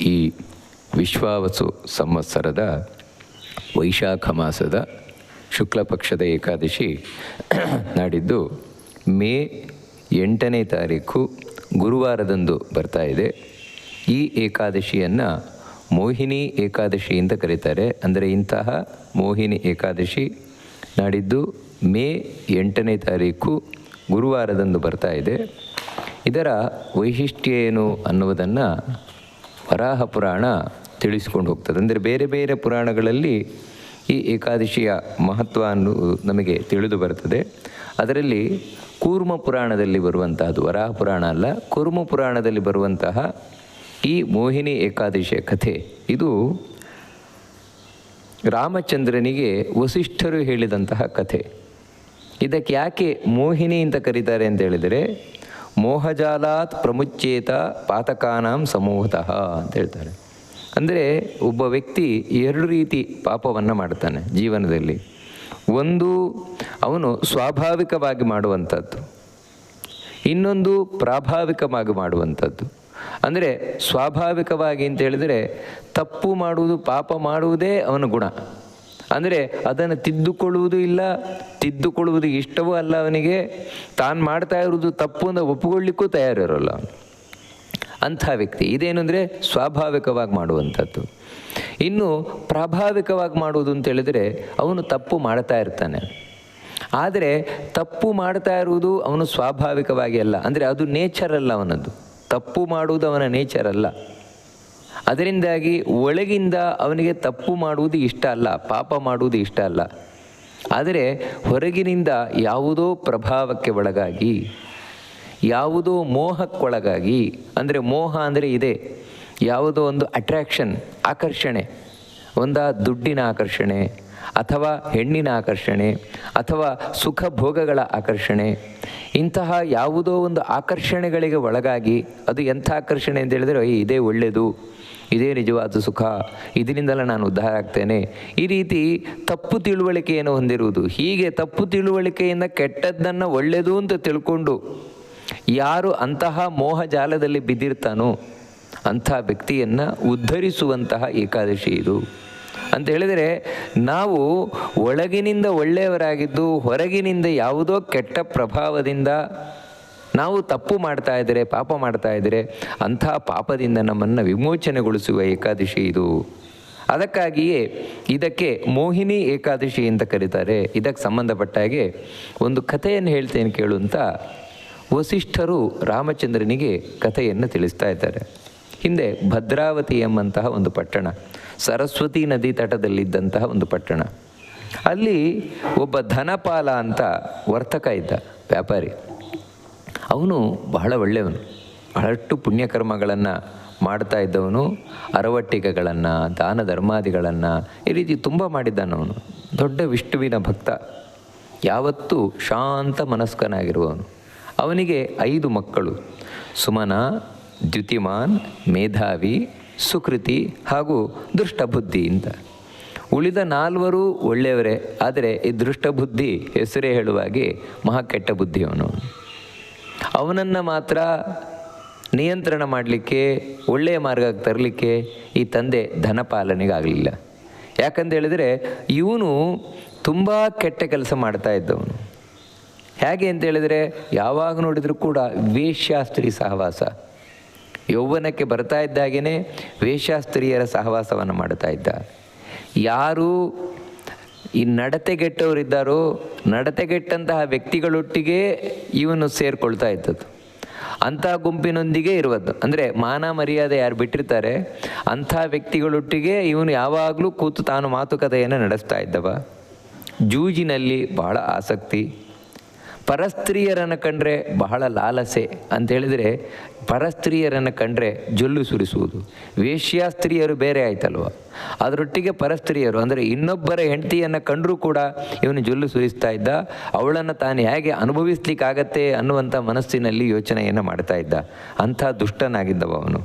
ಈ ವಿಶ್ವಾವಸು ಸಂವತ್ಸರದ ವೈಶಾಖ ಮಾಸದ ಶುಕ್ಲ ಪಕ್ಷದ ಏಕಾದಶಿ ನಾಡಿದ್ದು ಮೇ ಎಂಟನೇ ತಾರೀಕು ಗುರುವಾರದಂದು ಬರ್ತಾ ಇದೆ. ಈ ಏಕಾದಶಿಯನ್ನು ಮೋಹಿನಿ ಏಕಾದಶಿ ಕರೀತಾರೆ. ಅಂದರೆ ಇಂತಹ ಮೋಹಿನಿ ಏಕಾದಶಿ ನಾಡಿದ್ದು ಮೇ ಎಂಟನೇ ತಾರೀಕು ಗುರುವಾರದಂದು ಬರ್ತಾ ಇದೆ. ಇದರ ವೈಶಿಷ್ಟ್ಯ ಏನು ಅನ್ನುವುದನ್ನು ವರಾಹ ಪುರಾಣ ತಿಳಿಸ್ಕೊಂಡು ಹೋಗ್ತದೆ. ಅಂದರೆ ಬೇರೆ ಬೇರೆ ಪುರಾಣಗಳಲ್ಲಿ ಈ ಏಕಾದಶಿಯ ಮಹತ್ವ ಅನ್ನು ನಮಗೆ ತಿಳಿದು ಬರ್ತದೆ. ಅದರಲ್ಲಿ ಕೂರ್ಮ ಪುರಾಣದಲ್ಲಿ ಬರುವಂತಹದ್ದು, ವರಾಹ ಪುರಾಣ ಅಲ್ಲ, ಕೂರ್ಮ ಪುರಾಣದಲ್ಲಿ ಬರುವಂತಹ ಈ ಮೋಹಿನಿ ಏಕಾದಶಿಯ ಕಥೆ. ಇದು ರಾಮಚಂದ್ರನಿಗೆ ವಸಿಷ್ಠರು ಹೇಳಿದಂತಹ ಕಥೆ. ಇದಕ್ಕೆ ಯಾಕೆ ಮೋಹಿನಿ ಅಂತ ಕರೀತಾರೆ ಅಂತ ಹೇಳಿದರೆ ಮೋಹಜಾಲಾತ್ ಪ್ರಮುಚ್ಚೇತ ಪಾತಕಾನಾಂ ಸಮೂಹತಃ ಅಂತ ಹೇಳ್ತಾರೆ. ಅಂದರೆ ಒಬ್ಬ ವ್ಯಕ್ತಿ ಎರಡು ರೀತಿ ಪಾಪವನ್ನು ಮಾಡ್ತಾನೆ ಜೀವನದಲ್ಲಿ. ಒಂದು, ಅವನು ಸ್ವಾಭಾವಿಕವಾಗಿ ಮಾಡುವಂಥದ್ದು. ಇನ್ನೊಂದು, ಪ್ರಾಭಾವಿಕವಾಗಿ ಮಾಡುವಂಥದ್ದು. ಅಂದರೆ ಸ್ವಾಭಾವಿಕವಾಗಿ ಅಂತ ಹೇಳಿದರೆ ತಪ್ಪು ಮಾಡುವುದು ಪಾಪ ಮಾಡುವುದೇ ಅವನ ಗುಣ. ಅಂದರೆ ಅದನ್ನು ತಿದ್ದುಕೊಳ್ಳುವುದು ಇಲ್ಲ, ತಿದ್ದುಕೊಳ್ಳುವುದು ಇಷ್ಟವೂ ಅಲ್ಲ ಅವನಿಗೆ. ತಾನು ಮಾಡ್ತಾ ಇರುವುದು ತಪ್ಪು ಅಂತ ಒಪ್ಪಿಕೊಳ್ಳಿಕ್ಕೂ ತಯಾರಿರೋಲ್ಲ ಅಂಥ ವ್ಯಕ್ತಿ. ಇದೇನು ಅಂದರೆ ಸ್ವಾಭಾವಿಕವಾಗಿ ಮಾಡುವಂಥದ್ದು. ಇನ್ನು ಪ್ರಾಭಾವಿಕವಾಗಿ ಮಾಡುವುದು ಅಂತ ಹೇಳಿದರೆ ಅವನು ತಪ್ಪು ಮಾಡ್ತಾ ಇರ್ತಾನೆ. ಆದರೆ ತಪ್ಪು ಮಾಡ್ತಾ ಇರುವುದು ಅವನು ಸ್ವಾಭಾವಿಕವಾಗಿ ಅಲ್ಲ. ಅಂದರೆ ಅದು ನೇಚರ್ ಅಲ್ಲ ಅವನದ್ದು. ತಪ್ಪು ಮಾಡುವುದು ಅವನ ನೇಚರ್ ಅಲ್ಲ. ಅದರಿಂದಾಗಿ ಒಳಗಿಂದ ಅವನಿಗೆ ತಪ್ಪು ಮಾಡುವುದು ಇಷ್ಟ ಅಲ್ಲ ಪಾಪ ಮಾಡುವುದು ಇಷ್ಟ ಅಲ್ಲ. ಆದರೆ ಹೊರಗಿನಿಂದ ಯಾವುದೋ ಪ್ರಭಾವಕ್ಕೆ ಒಳಗಾಗಿ ಯಾವುದೋ ಮೋಹಕ್ಕೊಳಗಾಗಿ ಅಂದರೆ ಮೋಹ ಅಂದರೆ ಇದೆ ಯಾವುದೋ ಒಂದು ಅಟ್ರ್ಯಾಕ್ಷನ್ ಆಕರ್ಷಣೆ ಒಂದ ದುಡ್ಡಿನ ಆಕರ್ಷಣೆ ಅಥವಾ ಹೆಣ್ಣಿನ ಆಕರ್ಷಣೆ ಅಥವಾ ಸುಖ ಭೋಗಗಳ ಆಕರ್ಷಣೆ ಇಂತಹ ಯಾವುದೋ ಒಂದು ಆಕರ್ಷಣೆಗಳಿಗೆ ಒಳಗಾಗಿ ಅದು ಎಂಥ ಆಕರ್ಷಣೆ ಅಂತ ಹೇಳಿದರೆ "ಏಯ್, ಇದೇ ಒಳ್ಳೆಯದು ಇದೇ ನಿಜವಾದ ಸುಖ. ಇದರಿಂದಲೇ ನಾನು ಉದ್ಧಾರ ಆಗ್ತೇನೆ. ಈ ರೀತಿ ತಪ್ಪು ತಿಳುವಳಿಕೆಯನ್ನು ಹೊಂದಿರುವುದು ಹೀಗೆ ತಪ್ಪು ತಿಳುವಳಿಕೆಯಿಂದ ಕೆಟ್ಟದ್ದನ್ನು ಒಳ್ಳೆಯದು ಅಂತ ತಿಳ್ಕೊಂಡು ಯಾರು ಅಂತಹ ಮೋಹ ಜಾಲದಲ್ಲಿ ಬಿದ್ದಿರ್ತಾನೋ ಅಂಥ ವ್ಯಕ್ತಿಯನ್ನು ಉದ್ಧರಿಸುವಂತಹ ಏಕಾದಶಿ ಇದು. ಅಂತ ಹೇಳಿದರೆ ನಾವು ಒಳಗಿನಿಂದ ಒಳ್ಳೆಯವರಾಗಿದ್ದು ಹೊರಗಿನಿಂದ ಯಾವುದೋ ಕೆಟ್ಟ ಪ್ರಭಾವದಿಂದ ನಾವು ತಪ್ಪು ಮಾಡ್ತಾ ಇದ್ದರೆ ಪಾಪ ಮಾಡ್ತಾ ಇದ್ದರೆ ಅಂಥ ಪಾಪದಿಂದ ನಮ್ಮನ್ನು ವಿಮೋಚನೆಗೊಳಿಸುವ ಏಕಾದಶಿ ಇದು. ಅದಕ್ಕಾಗಿಯೇ ಇದಕ್ಕೆ ಮೋಹಿನಿ ಏಕಾದಶಿ ಅಂತ ಕರೀತಾರೆ. ಇದಕ್ಕೆ ಸಂಬಂಧಪಟ್ಟ ಹಾಗೆ ಒಂದು ಕಥೆಯನ್ನು ಹೇಳ್ತೇನೆ ಕೇಳು ಅಂತ ವಸಿಷ್ಠರು ರಾಮಚಂದ್ರನಿಗೆ ಕಥೆಯನ್ನು ತಿಳಿಸ್ತಾ ಇದ್ದಾರೆ. ಹಿಂದೆ ಭದ್ರಾವತಿ ಎಂಬಂತಹ ಒಂದು ಪಟ್ಟಣ, ಸರಸ್ವತಿ ನದಿ ತಟದಲ್ಲಿದ್ದಂತಹ ಒಂದು ಪಟ್ಟಣ. ಅಲ್ಲಿ ಒಬ್ಬ ಧನಪಾಲ ಅಂತ ವರ್ತಕ ಇದ್ದ ವ್ಯಾಪಾರಿ. ಅವನು ಬಹಳ ಒಳ್ಳೆಯವನು. ಬಹಳಷ್ಟು ಪುಣ್ಯಕರ್ಮಗಳನ್ನು ಮಾಡ್ತಾ ಇದ್ದವನು ಅರವಟ್ಟಿಕೆಗಳನ್ನು ದಾನ ಧರ್ಮಾದಿಗಳನ್ನು ಈ ರೀತಿ ತುಂಬ ಮಾಡಿದ್ದಾನವನು ದೊಡ್ಡ ವಿಷ್ಣುವಿನ ಭಕ್ತ. ಯಾವತ್ತೂ ಶಾಂತ ಮನಸ್ಕನಾಗಿರುವವನು. ಅವನಿಗೆ ಐದು ಮಕ್ಕಳು. ಸುಮನ, ದ್ಯುತಿಮಾನ್, ಮೇಧಾವಿ, ಸುಕೃತಿ ಹಾಗೂ ದುಷ್ಟಬುದ್ಧಿ ಅಂತ ಉಳಿದ ನಾಲ್ವರು ಒಳ್ಳೆಯವರೇ. ಆದರೆ ಈ ದೃಷ್ಟಬುದ್ಧಿ ಹೆಸರೇ ಹೇಳುವಾಗೆ ಮಹಾ ಕೆಟ್ಟ ಬುದ್ಧಿಯವನು ಅವನನ್ನು ಮಾತ್ರ ನಿಯಂತ್ರಣ ಮಾಡಲಿಕ್ಕೆ, ಒಳ್ಳೆಯ ಮಾರ್ಗಕ್ಕೆ ತರಲಿಕ್ಕೆ ಈ ತಂದೆ ಧನಪಾಲನೆಗಾಗಲಿಲ್ಲ. ಯಾಕಂತ ಹೇಳಿದರೆ ಇವನು ತುಂಬ ಕೆಟ್ಟ ಕೆಲಸ ಮಾಡ್ತಾ ಇದ್ದವನು. ಹೇಗೆ ಅಂತ ಹೇಳಿದರೆ ಯಾವಾಗ ನೋಡಿದರೂ ಕೂಡ ವೇಶ್ಯಾಸ್ತ್ರೀ ಸಹವಾಸ. ಯೌವನಕ್ಕೆ ಬರ್ತಾ ಇದ್ದಾಗೇ ವೇಶ್ಯಾಸ್ತ್ರೀಯರ ಸಹವಾಸವನ್ನು ಮಾಡ್ತಾ ಇದ್ದ. ಯಾರು ಈ ನಡತೆಗೆಟ್ಟವರಿದ್ದಾರೋ, ನಡತೆಗೆಟ್ಟಂತಹ ವ್ಯಕ್ತಿಗಳೊಟ್ಟಿಗೆ ಇವನು ಸೇರಿಕೊಳ್ತಾ ಇದ್ದದ್ದು. ಅಂತಹ ಗುಂಪಿನೊಂದಿಗೆ ಇರುವುದು ಅಂದರೆ ಮಾನ ಮರ್ಯಾದೆ ಯಾರು ಬಿಟ್ಟಿರ್ತಾರೆ, ಅಂಥ ವ್ಯಕ್ತಿಗಳೊಟ್ಟಿಗೆ ಇವನು ಯಾವಾಗಲೂ ಕೂತು ತಾನು ಮಾತುಕತೆಯನ್ನು ನಡೆಸ್ತಾ ಇದ್ದವ. ಜೂಜಿನಲ್ಲಿ ಬಹಳ ಆಸಕ್ತಿ. ಪರಸ್ತ್ರೀಯರನ್ನು ಕಂಡ್ರೆ ಬಹಳ ಲಾಲಸೆ ಅಂತ ಹೇಳಿದರೆ ಪರಸ್ತ್ರೀಯರನ್ನು ಕಂಡ್ರೆ ಜೊಲ್ಲು ಸುರಿಸುವುದು. ವೇಶ್ಯಾಸ್ತ್ರೀಯರು ಬೇರೆ ಆಯ್ತಲ್ವ? ಅದರೊಟ್ಟಿಗೆ ಪರಸ್ತ್ರೀಯರು, ಅಂದರೆ ಇನ್ನೊಬ್ಬರ ಹೆಂಡತಿಯನ್ನು ಕಂಡರೂ ಕೂಡ ಇವನು ಜೊಲ್ಲು ಸುರಿಸ್ತಾ ಇದ್ದ, ಅವಳನ್ನು ತಾನು ಹೇಗೆ ಅನುಭವಿಸ್ಲಿಕ್ಕಾಗತ್ತೆ ಅನ್ನುವಂಥ ಮನಸ್ಸಿನಲ್ಲಿ ಯೋಚನೆಯನ್ನು ಮಾಡ್ತಾ ಇದ್ದ. ಅಂಥ ದುಷ್ಟನಾಗಿದ್ದವ ಅವನು.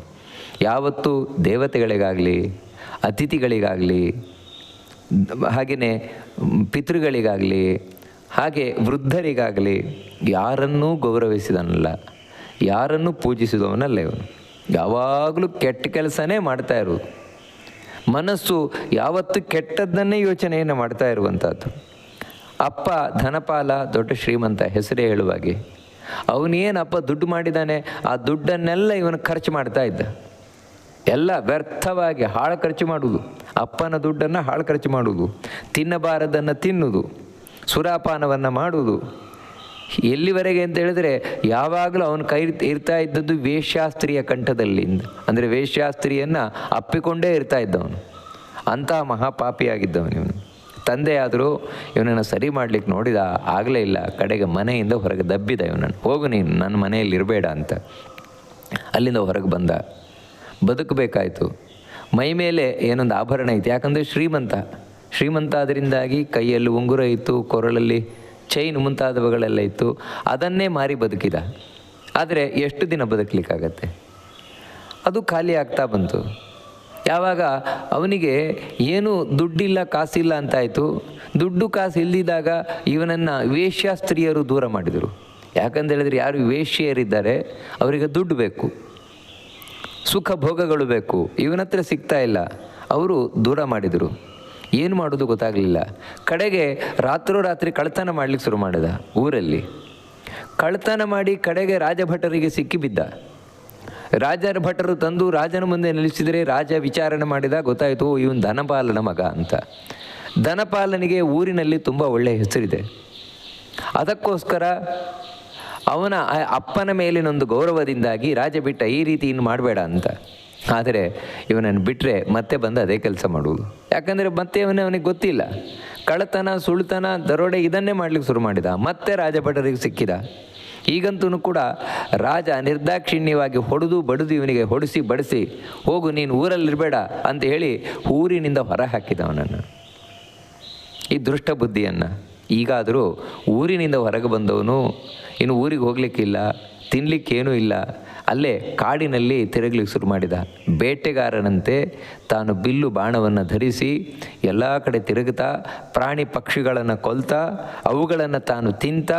ಯಾವತ್ತೂ ದೇವತೆಗಳಿಗಾಗಲಿ, ಅತಿಥಿಗಳಿಗಾಗಲಿ ಹಾಗೆಯೇ ಪಿತೃಗಳಿಗಾಗಲಿ ಹಾಗೆ ವೃದ್ಧರಿಗಾಗಲಿ ಯಾರನ್ನೂ ಗೌರವಿಸಿದನಲ್ಲ, ಯಾರನ್ನು ಪೂಜಿಸಿದವನಲ್ಲ ಇವನು. ಯಾವಾಗಲೂ ಕೆಟ್ಟ ಕೆಲಸನೇ ಮಾಡ್ತಾ ಇರೋದು ಮನಸ್ಸು ಯಾವತ್ತು ಕೆಟ್ಟದ್ದನ್ನೇ ಯೋಚನೆಯನ್ನು ಮಾಡ್ತಾ ಇರುವಂಥದ್ದು. ಅಪ್ಪ ಧನಪಾಲ, ದೊಡ್ಡ ಶ್ರೀಮಂತ ಹೆಸರೇ ಹೇಳುವಾಗೆ ಅವನೇನಪ್ಪ ದುಡ್ಡು ಮಾಡಿದ್ದಾನೆ, ಆ ದುಡ್ಡನ್ನೆಲ್ಲ ಇವನು ಖರ್ಚು ಮಾಡ್ತಾ ಇದ್ದ. ಎಲ್ಲ ವ್ಯರ್ಥವಾಗಿ ಹಾಳು ಖರ್ಚು ಮಾಡುವುದು. ಅಪ್ಪನ ದುಡ್ಡನ್ನು ಹಾಳು ಖರ್ಚು ಮಾಡುವುದು. ತಿನ್ನಬಾರದನ್ನು ತಿನ್ನುವುದು. ಸುರಾಪಾನವನ್ನು ಮಾಡುವುದು. ಎಲ್ಲಿವರೆಗೆ ಅಂತ ಹೇಳಿದ್ರೆ ಯಾವಾಗಲೂ ಅವನು ಕೈ ಇರ್ತಾ ಇದ್ದದ್ದು ವೇಶ್ಯಾಸ್ತ್ರೀಯ ಕಂಠದಲ್ಲಿಂದ. ಅಂದರೆ ವೇಷಾಸ್ತ್ರೀಯನ್ನು ಅಪ್ಪಿಕೊಂಡೇ ಇರ್ತಾ ಇದ್ದವನು. ಅಂತಹ ಮಹಾಪಾಪಿಯಾಗಿದ್ದವನು ಇವನು. ತಂದೆಯಾದರೂ ಇವನನ್ನು ಸರಿ ಮಾಡ್ಲಿಕ್ಕೆ ನೋಡಿದ ಆಗಲೇ ಇಲ್ಲ, ಕಡೆಗೆ ಮನೆಯಿಂದ ಹೊರಗೆ ದಬ್ಬಿದ ಇವನನ್ನು. ಹೋಗು ನೀನು, ನನ್ನ ಮನೆಯಲ್ಲಿ ಇರಬೇಡ ಅಂತ. ಅಲ್ಲಿಂದ ಹೊರಗೆ ಬಂದ. ಬದುಕಬೇಕಾಯಿತು. ಮೈ ಮೇಲೆ ಏನೊಂದು ಆಭರಣ ಇತ್ತು ಯಾಕಂದರೆ ಶ್ರೀಮಂತ. ಶ್ರೀಮಂತ ಅದರಿಂದಾಗಿ ಕೈಯಲ್ಲಿ ಉಂಗುರ ಇತ್ತು, ಕೊರಳಲ್ಲಿ ಚೈನ್ ಮುಂತಾದವುಗಳೆಲ್ಲ ಇತ್ತು. ಅದನ್ನೇ ಮಾರಿ ಬದುಕಿದ. ಆದರೆ ಎಷ್ಟು ದಿನ ಬದುಕಲಿಕ್ಕಾಗತ್ತೆ? ಅದು ಖಾಲಿ ಆಗ್ತಾ ಬಂತು. ಯಾವಾಗ ಅವನಿಗೆ ಏನು ದುಡ್ಡಿಲ್ಲ, ಕಾಸಿಲ್ಲ ಅಂತಾಯಿತು. ದುಡ್ಡು, ಕಾಸು ಇಲ್ಲದಿದ್ದಾಗ ಇವನನ್ನು ವೇಶ್ಯಾಸ್ತ್ರೀಯರು ದೂರ ಮಾಡಿದರು. ಯಾಕಂತ ಹೇಳಿದ್ರೆ ಯಾರು ವೇಶ್ಯರಿದ್ದಾರೆ, ಅವರಿಗೆ ದುಡ್ಡು ಬೇಕು. ಸುಖ ಭೋಗಗಳು ಬೇಕು. ಇವನತ್ರ ಸಿಗ್ತಾ ಇಲ್ಲ. ಅವರು ದೂರ ಮಾಡಿದರು. ಏನು ಮಾಡೋದು ಗೊತ್ತಾಗಲಿಲ್ಲ. ಕಡೆಗೆ ರಾತ್ರೋರಾತ್ರಿ ಕಳ್ತನ ಮಾಡಲಿಕ್ಕೆ ಶುರು ಮಾಡಿದ ಊರಲ್ಲಿ. ಕಳ್ತನ ಮಾಡಿ ಕಡೆಗೆ ರಾಜಭಟರಿಗೆ ಸಿಕ್ಕಿಬಿದ್ದ ರಾಜರ ಭಟರು ತಂದು ರಾಜನ ಮುಂದೆ ನಿಲ್ಲಿಸಿದರೆ ರಾಜ ವಿಚಾರಣೆ ಮಾಡಿದ, ಗೊತ್ತಾಯಿತು, ಇವನು ಧನಪಾಲನ ಮಗ ಅಂತ. ಧನಪಾಲನಿಗೆ ಊರಿನಲ್ಲಿ ತುಂಬ ಒಳ್ಳೆಯ ಹೆಸರಿದೆ. ಅದಕ್ಕೋಸ್ಕರ ಅವನ ಅಪ್ಪನ ಮೇಲಿನೊಂದು ಗೌರವದಿಂದಾಗಿ ರಾಜ ಬಿಟ್ಟ ಈ ರೀತಿ ಇನ್ನು ಮಾಡಬೇಡ ಅಂತ. ಆದರೆ ಇವನನ್ನು ಬಿಟ್ಟರೆ ಮತ್ತೆ ಬಂದು ಅದೇ ಕೆಲಸ ಮಾಡುವುದು. ಯಾಕಂದರೆ ಮತ್ತೆ ಇವನೇ ಅವನಿಗೆ ಗೊತ್ತಿಲ್ಲ. ಕಳ್ಳತನ, ಸುಳ್ತನ, ದರೋಡೆ ಇದನ್ನೇ ಮಾಡ್ಲಿಕ್ಕೆ ಶುರು ಮಾಡಿದ. ಮತ್ತೆ ರಾಜಭಟರಿಗೆ ಸಿಕ್ಕಿದ. ಈಗಂತೂ ಕೂಡ ರಾಜ ನಿರ್ದಾಕ್ಷಿಣ್ಯವಾಗಿ ಹೊಡೆದು ಬಡಿದು ಇವನಿಗೆ ಹೊಡಿಸಿ ಬಡಿಸಿ, ಹೋಗು ನೀನು ಊರಲ್ಲಿರಬೇಡ ಅಂತ ಹೇಳಿ ಊರಿನಿಂದ ಹೊರ ಹಾಕಿದ ಅವನನ್ನು. ಈ ದುಷ್ಟ ಬುದ್ಧಿಯನ್ನು ಈಗಾದರೂ ಊರಿನಿಂದ ಹೊರಗೆ ಬಂದವನು ಇನ್ನು ಊರಿಗೆ ಹೋಗ್ಲಿಕ್ಕಿಲ್ಲ ತಿನ್ನಲಿಕ್ಕೇನೂ ಇಲ್ಲ ಅಲ್ಲೇ ಕಾಡಿನಲ್ಲಿ ತಿರುಗಲಿಕ್ಕೆ ಶುರು ಮಾಡಿದ. ಬೇಟೆಗಾರನಂತೆ ತಾನು ಬಿಲ್ಲು ಬಾಣವನ್ನು ಧರಿಸಿ ಎಲ್ಲ ಕಡೆ ತಿರುಗುತ್ತಾ ಪ್ರಾಣಿ ಪಕ್ಷಿಗಳನ್ನು ಕೊಲ್ತಾ ಅವುಗಳನ್ನು ತಾನು ತಿಂತ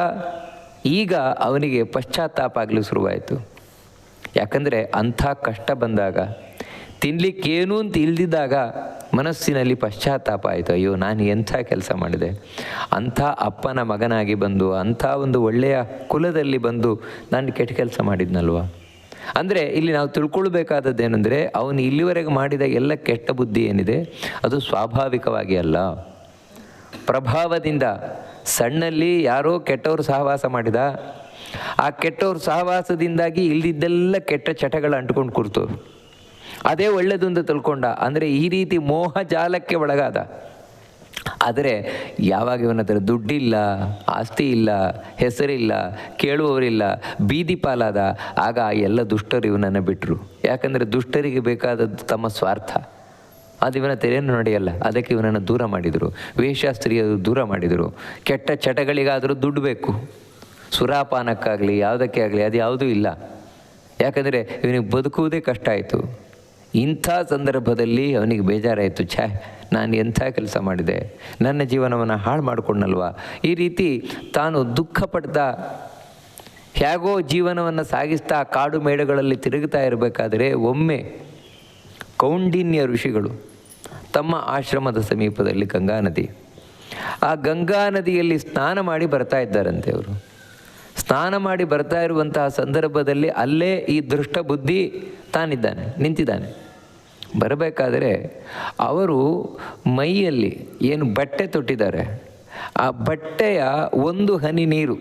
ಈಗ ಅವನಿಗೆ ಪಶ್ಚಾತ್ತಾಪ ಆಗಲಿಕ್ಕೆ ಶುರುವಾಯಿತು. ಯಾಕಂದರೆ ಅಂಥ ಕಷ್ಟ ಬಂದಾಗ, ತಿನ್ಲಿಕ್ಕೇನು ಅಂತ ಇಲ್ದಿದ್ದಾಗ ಮನಸ್ಸಿನಲ್ಲಿ ಪಶ್ಚಾತ್ತಾಪ ಆಯಿತು. ಅಯ್ಯೋ, ನಾನು ಎಂಥ ಕೆಲಸ ಮಾಡಿದೆ? ಅಂಥ ಅಪ್ಪನ ಮಗನಾಗಿ ಬಂದು, ಅಂಥ ಒಂದು ಒಳ್ಳೆಯ ಕುಲದಲ್ಲಿ ಬಂದು ನಾನು ಕೆಟ್ಟ ಕೆಲಸ ಮಾಡಿದ್ನಲ್ವ? ಅಂದರೆ ಇಲ್ಲಿ ನಾವು ತಿಳ್ಕೊಳ್ಬೇಕಾದದ್ದೇನೆಂದರೆ ಅವನು ಇಲ್ಲಿವರೆಗೆ ಮಾಡಿದ ಎಲ್ಲ ಕೆಟ್ಟ ಬುದ್ಧಿ ಏನಿದೆ? ಅದು ಸ್ವಾಭಾವಿಕವಾಗಿ ಅಲ್ಲ. ಪ್ರಭಾವದಿಂದ ಸಣ್ಣಲ್ಲಿ ಯಾರೋ ಕೆಟ್ಟವರು ಸಹವಾಸ ಮಾಡಿದ, ಆ ಕೆಟ್ಟವ್ರ ಸಹವಾಸದಿಂದಾಗಿ ಇಲ್ದಿದ್ದೆಲ್ಲ ಕೆಟ್ಟ ಚಟಗಳು ಅಂಟ್ಕೊಂಡು ಕೂರ್ತು. ಅದೇ ಒಳ್ಳೆಯದು ಅಂತ ತಿಳ್ಕೊಂಡ. ಅಂದರೆ ಈ ರೀತಿ ಮೋಹ ಜಾಲಕ್ಕೆ ಒಳಗಾದ. ಆದರೆ ಯಾವಾಗ ಇವನ ಹತ್ರ ದುಡ್ಡಿಲ್ಲ, ಆಸ್ತಿ ಇಲ್ಲ, ಹೆಸರಿಲ್ಲ, ಕೇಳುವವರಿಲ್ಲ, ಬೀದಿ ಪಾಲಾದ, ಆಗ ಆ ಎಲ್ಲ ದುಷ್ಟರು ಇವನನ್ನು ಬಿಟ್ಟರು ಯಾಕಂದರೆ ದುಷ್ಟರಿಗೆ ಬೇಕಾದದ್ದು ತಮ್ಮ ಸ್ವಾರ್ಥ. ಅದು ಇವನ ತೆರೆಯನ್ನು ನಡೆಯಲ್ಲ, ಅದಕ್ಕೆ ಇವನನ್ನು ದೂರ ಮಾಡಿದರು. ವೇಷಾಸ್ತ್ರೀಯರು ದೂರ ಮಾಡಿದರು. ಕೆಟ್ಟ ಚಟಗಳಿಗಾದರೂ ದುಡ್ಡು ಬೇಕು. ಸುರಾಪಾನಕ್ಕಾಗಲಿ, ಯಾವುದಕ್ಕೆ ಆಗಲಿ, ಅದು ಯಾವುದೂ ಇಲ್ಲ. ಯಾಕಂದರೆ ಇವನಿಗೆ ಬದುಕುವುದೇ ಕಷ್ಟ ಆಯಿತು. ಇಂಥ ಸಂದರ್ಭದಲ್ಲಿ ಅವನಿಗೆ ಬೇಜಾರಾಯಿತು, ಛೇ, ನಾನು ಎಂಥ ಕೆಲಸ ಮಾಡಿದೆ? ನನ್ನ ಜೀವನವನ್ನು ಹಾಳು ಮಾಡಿಕೊಂಡಲ್ವಾ? ಈ ರೀತಿ ತಾನು ದುಃಖ ಪಡ್ತಾ ಹೇಗೋ ಜೀವನವನ್ನು ಸಾಗಿಸ್ತಾ ಕಾಡು ಮೇಡುಗಳಲ್ಲಿ ತಿರುಗುತ್ತಾ ಇರಬೇಕಾದರೆ ಒಮ್ಮೆ ಕೌಂಡಿನ್ಯ ಋಷಿಗಳು ತಮ್ಮ ಆಶ್ರಮದ ಸಮೀಪದಲ್ಲಿ ಗಂಗಾ ನದಿ, ಆ ಗಂಗಾ ನದಿಯಲ್ಲಿ ಸ್ನಾನ ಮಾಡಿ ಬರ್ತಾ ಇದ್ದಾರಂತೆ ಅವರು. ಸ್ನಾನ ಮಾಡಿ ಬರ್ತಾ ಇರುವಂತಹ ಸಂದರ್ಭದಲ್ಲಿ ಅಲ್ಲೇ ಈ ದೃಷ್ಟ ಬುದ್ಧಿ ತಾನಿದ್ದಾನೆ, ನಿಂತಿದ್ದಾನೆ. ಬರಬೇಕಾದರೆ ಅವರು ಮೈಯಲ್ಲಿ ಏನು ಬಟ್ಟೆ ತೊಟ್ಟಿದ್ದಾರೆ. ಆ ಬಟ್ಟೆಯ ಒಂದು ಹನಿ ನೀರು,